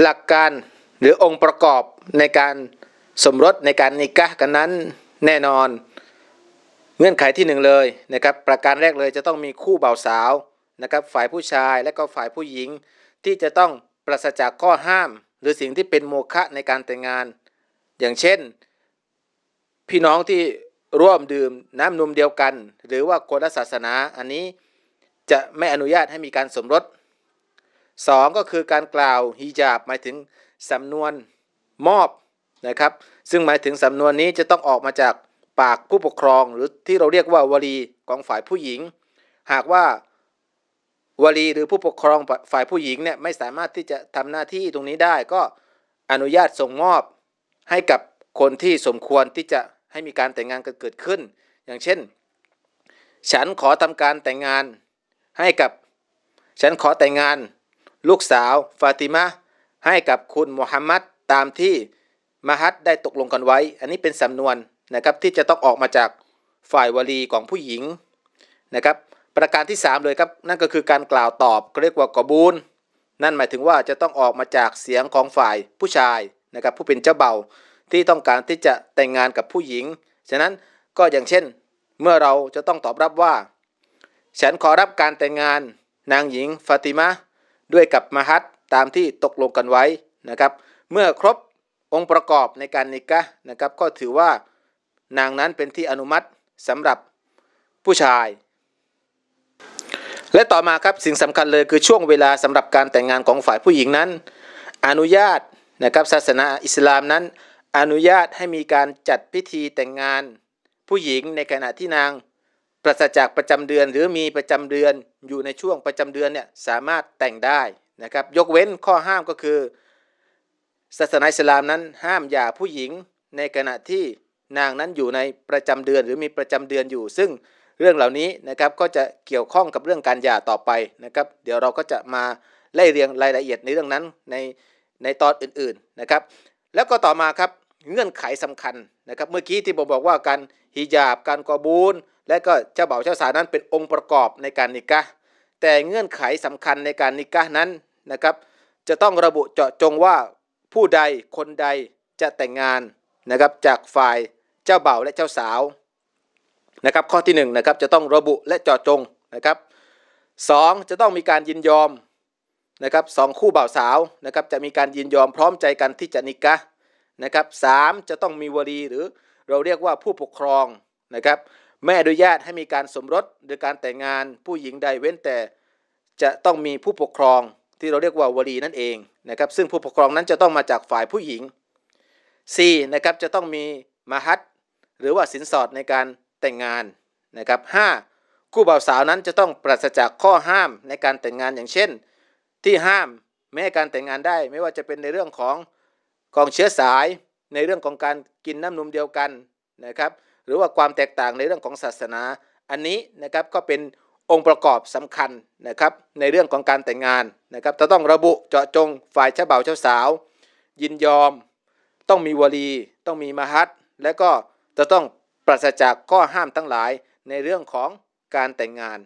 หลักการหรือองค์ประกอบในการสมรสในการนิกะกันนั้นแน่นอน เงื่อนไขที่หนึ่งเลยนะครับประการแรกเลยจะต้องมีคู่บ่าวสาวนะครับฝ่ายผู้ชายและก็ฝ่ายผู้หญิง ที่จะต้องปราศจากข้อห้าม หรือสิ่งที่เป็นโมฆะในการแต่งงาน อย่างเช่น พี่น้องที่ร่วมดื่มน้ำนมเดียวกัน หรือว่าคนละศาสนาอันนี้จะไม่อนุญาตให้มีการสมรส สองก็คือการกล่าวฮิญาบหมายถึงสำนวนมอบนะครับ ซึ่งหมายถึงสำนวนนี้จะต้องออกมาจากปากผู้ปกครอง หรือที่เราเรียกว่าวลีของฝ่ายผู้หญิง หากว่าวลีหรือผู้ปกครองฝ่ายผู้หญิงเนี่ยไม่สามารถที่จะทำหน้าที่ตรงนี้ได้ก็อนุญาตส่งมอบให้กับคนที่สมควรที่จะให้มีการแต่งงานกันเกิดขึ้น อย่างเช่น ฉันขอทำการแต่งงานให้กับ ฉันขอแต่งงาน ลูกสาวฟาติมาให้กับคุณมุฮัมมัดตามที่มหัดได้ตกลงกันไว้ อันนี้เป็นสำนวนนะครับที่จะต้องออกมาจากฝ่ายวลีของผู้หญิงนะครับ ประการที่ 3 เลยครับนั่นก็คือการกล่าวตอบเรียกว่ากบูลนั่นหมายถึงว่าจะต้องออกมาจากเสียงของฝ่ายผู้ชายนะครับผู้เป็นเจ้าเบ่าที่ต้องการที่จะแต่งงานกับผู้หญิง ฉะนั้นก็อย่างเช่น เมื่อเราจะต้องตอบรับว่า ฉันขอรับการแต่งงาน นางหญิงฟาติมา ด้วยกับมหัดตามที่ตกลงกันไว้นะครับ เมื่อครบองค์ประกอบในการนิกะนะครับ ก็ถือว่านางนั้นเป็นที่อนุมัติสำหรับผู้ชาย และต่อมาครับสิ่งสำคัญเลยคือช่วงเวลาสำหรับการแต่งงานของฝ่ายผู้หญิงนั้น อนุญาตนะครับศาสนาอิสลามนั้น อนุญาตให้มีการจัดพิธีแต่งงานผู้หญิงในขณะที่นาง ปราศจากประจำเดือนหรือมีประจำเดือนอยู่ในช่วงประจำเดือนเนี่ยสามารถแต่งได้นะครับ ยกเว้นข้อห้ามก็คือ ศาสนาอิสลามนั้นห้ามหย่าผู้หญิงในขณะที่นางนั้นอยู่ในประจำเดือนหรือมีประจำเดือนอยู่ ซึ่งเรื่องเหล่านี้นะครับก็จะเกี่ยวข้องกับเรื่องการหย่าต่อไปนะครับ เดี๋ยวเราก็จะมาไล่เรียงรายละเอียดในเรื่องนั้นในในตอนอื่นๆนะครับ แล้วก็ต่อมาครับเงื่อนไขสำคัญนะครับ เมื่อกี้ที่ผมบอกว่าการฮิญาบการกอบูล และก็เจ้าบ่าวเจ้าสาวนั้นเป็นองค์ประกอบในการนิกะแต่เงื่อนไขสำคัญในการนิกะนั้นนะครับ จะต้องระบุเจาะจงว่าผู้ใดคนใดจะแต่งงานนะครับจากฝ่ายเจ้าบ่าวและเจ้าสาวนะครับข้อที่1นนะครับจะต้องระบุและเจาะจงนะครับสองจะต้องมีการยินยอมนะครับสองคู่บ่าวสาวนะครับจะมีการยินยอมพร้อมใจกันที่จะนิกะนะครับสามจะต้องมีวลีหรือเราเรียกว่าผู้ปกครองนะครับ ไม่อนุญาตให้มีการสมรสหรือการแต่งงานผู้หญิงใดเว้นแต่จะต้องมีผู้ปกครองที่เราเรียกว่าวลีนั่นเองนะครับซึ่งผู้ปกครองนั้นจะต้องมาจากฝ่ายผู้หญิง 4. นะครับจะต้องมีมหัดหรือว่าสินสอดในการแต่งงานนะครับห้าคู่บ่าวสาวนั้นจะต้องปราศจากข้อห้ามในการแต่งงานอย่างเช่น ที่ห้ามไม่ให้การแต่งงานได้ ไม่ว่าจะเป็นในเรื่องของกองเชื้อสาย ในเรื่องของการกินน้ำนมเดียวกันนะครับ หรือว่าความแตกต่างในเรื่องของศาสนา อันนี้นะครับก็เป็นองค์ประกอบสำคัญนะครับในเรื่องของการแต่งงานนะครับจะต้องระบุเจาะจงฝ่ายเจ้าบ่าวเจ้าสาว ยินยอม ต้องมีวลี ต้องมีมหัตและก็จะต้องปราศจากข้อห้ามทั้งหลายในเรื่องของการแต่งงาน